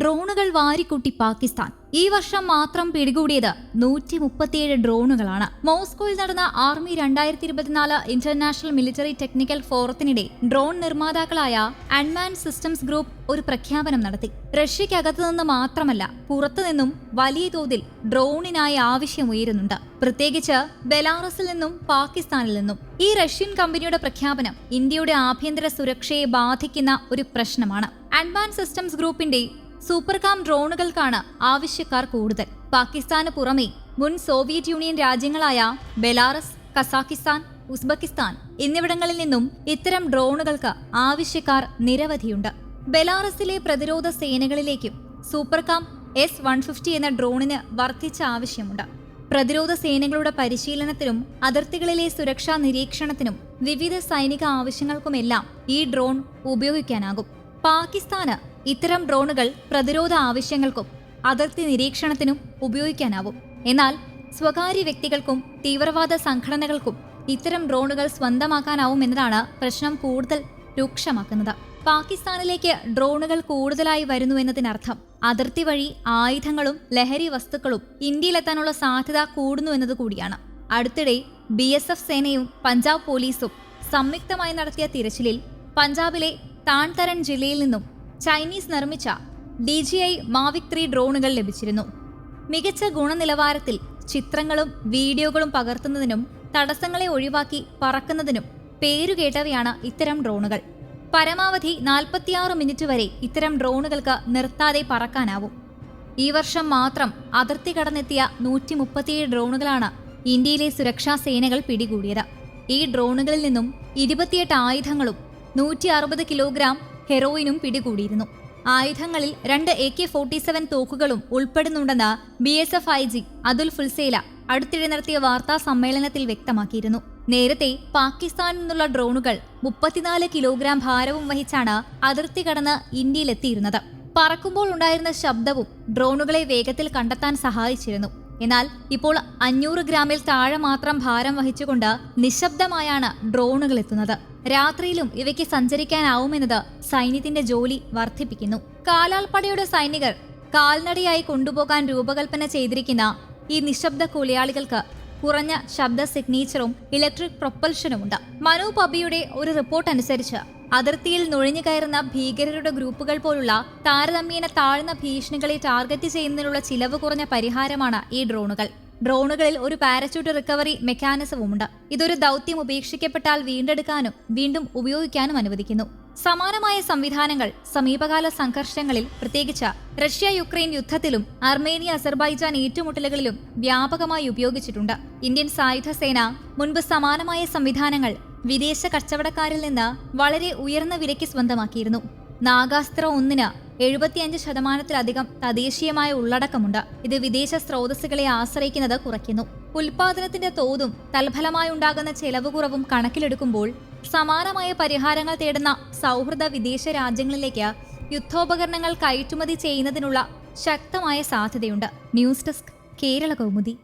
ഡ്രോണുകൾ വാരിക്കൂട്ടി പാകിസ്ഥാൻ. ഈ വർഷം മാത്രം പിടികൂടിയത് നൂറ്റി മുപ്പത്തിയേഴ് ഡ്രോണുകളാണ്. മോസ്കോയിൽ നടന്ന ആർമി രണ്ടായിരത്തി ഇരുപത്തിനാല് ഇന്റർനാഷണൽ മിലിറ്ററി ടെക്നിക്കൽ ഫോറത്തിനിടെ ഡ്രോൺ നിർമ്മാതാക്കളായ അൺമാൻ സിസ്റ്റംസ് ഗ്രൂപ്പ് ഒരു പ്രഖ്യാപനം നടത്തി. റഷ്യക്കകത്തു നിന്ന് മാത്രമല്ല പുറത്തുനിന്നും വലിയ തോതിൽ ഡ്രോണിനായി ആവശ്യമുയരുന്നുണ്ട്. പ്രത്യേകിച്ച് ബെലാറസിൽ നിന്നും പാകിസ്ഥാനിൽ നിന്നും. ഈ റഷ്യൻ കമ്പനിയുടെ പ്രഖ്യാപനം ഇന്ത്യയുടെ ആഭ്യന്തര സുരക്ഷയെ ബാധിക്കുന്ന ഒരു പ്രശ്നമാണ്. അൺമാൻ സിസ്റ്റംസ് ഗ്രൂപ്പിന്റെ സൂപ്പർകാം ഡ്രോണുകൾക്കാണ് ആവശ്യക്കാർ കൂടുതൽ. പാകിസ്ഥാന് പുറമെ മുൻ സോവിയറ്റ് യൂണിയൻ രാജ്യങ്ങളായ ബെലാറസ് കസാക്കിസ്ഥാൻ ഉസ്ബെക്കിസ്ഥാൻ എന്നിവിടങ്ങളിൽ നിന്നും ഇത്തരം ഡ്രോണുകൾക്ക് ആവശ്യക്കാർ നിരവധിയുണ്ട്. ബെലാറസിലെ പ്രതിരോധ സേനകളിലേക്കും സൂപ്പർകാം എസ് വൺ ഫിഫ്റ്റി എന്ന ഡ്രോണിന് വർദ്ധിച്ച ആവശ്യമുണ്ട്. പ്രതിരോധ സേനകളുടെ പരിശീലനത്തിനും അതിർത്തികളിലെ സുരക്ഷാ നിരീക്ഷണത്തിനും വിവിധ സൈനിക ആവശ്യങ്ങൾക്കുമെല്ലാം ഈ ഡ്രോൺ ഉപയോഗിക്കാനാകും. പാകിസ്ഥാന് ഇത്തരം ഡ്രോണുകൾ പ്രതിരോധ ആവശ്യങ്ങൾക്കും അതിർത്തി നിരീക്ഷണത്തിനും ഉപയോഗിക്കാനാവും. എന്നാൽ സ്വകാര്യ വ്യക്തികൾക്കും തീവ്രവാദ സംഘടനകൾക്കും ഇത്തരം ഡ്രോണുകൾ സ്വന്തമാക്കാനാവും എന്നതാണ് പ്രശ്നം കൂടുതൽ രൂക്ഷമാക്കുന്നത്. പാകിസ്ഥാനിലേക്ക് ഡ്രോണുകൾ കൂടുതലായി വരുന്നു എന്നതിനർത്ഥം അതിർത്തി വഴി ആയുധങ്ങളും ലഹരി വസ്തുക്കളും ഇന്ത്യയിലെത്താനുള്ള സാധ്യത കൂടുന്നു എന്നത് കൂടിയാണ്. അടുത്തിടെ ബി എസ് എഫ് സേനയും പഞ്ചാബ് പോലീസും സംയുക്തമായി നടത്തിയ തിരച്ചിലിൽ പഞ്ചാബിലെ താൺതരൺ ജില്ലയിൽ നിന്നും ചൈനീസ് നിർമ്മിച്ച D J I Mavic three ഡ്രോണുകൾ ലഭിച്ചിരുന്നു. മികച്ച ഗുണനിലവാരത്തിൽ ചിത്രങ്ങളും വീഡിയോകളും പകർത്തുന്നതിനും തടസ്സങ്ങളെ ഒഴിവാക്കി പറക്കുന്നതിനും പേരുകേട്ടവയാണ് ഇത്തരം ഡ്രോണുകൾ. പരമാവധി നാൽപ്പത്തിയാറ് മിനിറ്റ് വരെ ഇത്തരം ഡ്രോണുകൾക്ക് നിർത്താതെ പറക്കാനാവും. ഈ വർഷം മാത്രം അതിർത്തി കടന്നെത്തിയ നൂറ്റി മുപ്പത്തിയേഴ് ഡ്രോണുകളാണ് ഇന്ത്യയിലെ സുരക്ഷാ സേനകൾ പിടികൂടിയത്. ഈ ഡ്രോണുകളിൽ നിന്നും ഇരുപത്തിയെട്ട് ആയുധങ്ങളും നൂറ്റി അറുപത് കിലോഗ്രാം ഹെറോയിനും പിടികൂടിയിരുന്നു. ആയുധങ്ങളിൽ രണ്ട് എ കെ ഫോർട്ടി സെവൻ തോക്കുകളും ഉൾപ്പെടുന്നുണ്ടെന്ന് B S F I G Atul Phulzele അടുത്തിടെ നടത്തിയ വാർത്താ സമ്മേളനത്തിൽ വ്യക്തമാക്കിയിരുന്നു. നേരത്തെ പാകിസ്ഥാനിൽ നിന്നുള്ള ഡ്രോണുകൾ മുപ്പത്തിനാല് കിലോഗ്രാം ഭാരവും വഹിച്ചാണ് അതിർത്തി കടന്ന് ഇന്ത്യയിലെത്തിയിരുന്നത്. പറക്കുമ്പോൾ ഉണ്ടായിരുന്ന ശബ്ദവും ഡ്രോണുകളെ വേഗത്തിൽ കണ്ടെത്താൻ സഹായിച്ചിരുന്നു. എന്നാൽ ഇപ്പോൾ അഞ്ഞൂറ് ഗ്രാമിൽ താഴെ മാത്രം ഭാരം വഹിച്ചുകൊണ്ട് നിശബ്ദമായാണ് ഡ്രോണുകൾ എത്തുന്നത്. രാത്രിയിലും ഇവയ്ക്ക് സഞ്ചരിക്കാനാവുമെന്നത് സൈന്യത്തിന്റെ ജോലി വർദ്ധിപ്പിക്കുന്നു. കാലാൾപ്പടയുടെ സൈനികർ കാൽനടയായി കൊണ്ടുപോകാൻ രൂപകൽപ്പന ചെയ്തിരിക്കുന്ന ഈ നിശബ്ദ കൂലിയാളികൾക്ക് കുറഞ്ഞ ശബ്ദ സിഗ്നേച്ചറും ഇലക്ട്രിക് പ്രൊപ്പൽഷനും ഉണ്ട് മനു പബിയുടെ ഒരു റിപ്പോർട്ട് അനുസരിച്ച് അതിർത്തിയിൽ നുഴഞ്ഞു കയറുന്ന ഭീകരരുടെ ഗ്രൂപ്പുകൾ പോലുള്ള താരതമ്യേന താഴ്ന്ന ഭീഷണികളെ ടാർഗറ്റ് ചെയ്യുന്നതിനുള്ള ചിലവ് കുറഞ്ഞ പരിഹാരമാണ് ഈ ഡ്രോണുകൾ. ഡ്രോണുകളിൽ ഒരു പാരച്യൂട്ട് റിക്കവറി മെക്കാനിസവും മെക്കാനിസവുമുണ്ട്. ഇതൊരു ദൗത്യം ഉപേക്ഷിക്കപ്പെട്ടാൽ വീണ്ടെടുക്കാനും വീണ്ടും ഉപയോഗിക്കാനും അനുവദിക്കുന്നു. സമാനമായ സംവിധാനങ്ങൾ സമീപകാല സംഘർഷങ്ങളിൽ പ്രത്യേകിച്ച് റഷ്യ യുക്രൈൻ യുദ്ധത്തിലും അർമേനിയ അസർബൈജാൻ ഏറ്റുമുട്ടലുകളിലും വ്യാപകമായി ഉപയോഗിച്ചിട്ടുണ്ട്. ഇന്ത്യൻ സായുധ സേന മുൻപ് സമാനമായ സംവിധാനങ്ങൾ വിദേശ കച്ചവടക്കാരിൽ നിന്ന് വളരെ ഉയർന്ന വിലയ്ക്ക് സ്വന്തമാക്കിയിരുന്നു. നാഗാസ്ത്ര ഒന്നിന് എഴുപത്തിയഞ്ച് ശതമാനത്തിലധികം തദ്ദേശീയമായ ഉള്ളടക്കമുണ്ട്. ഇത് വിദേശ സ്രോതസ്സുകളെ ആശ്രയിക്കുന്നത് കുറയ്ക്കുന്നു. ഉൽപാദനത്തിന്റെ തോതും തൽഫലമായി ഉണ്ടാകുന്ന ചെലവ് കുറവും കണക്കിലെടുക്കുമ്പോൾ സമാനമായ പരിഹാരങ്ങൾ തേടുന്ന സൗഹൃദ വിദേശ രാജ്യങ്ങളിലേക്ക് യുദ്ധോപകരണങ്ങൾ കയറ്റുമതി ചെയ്യുന്നതിനുള്ള ശക്തമായ സാധ്യതയുണ്ട്. News desk Kerala Kaumudi.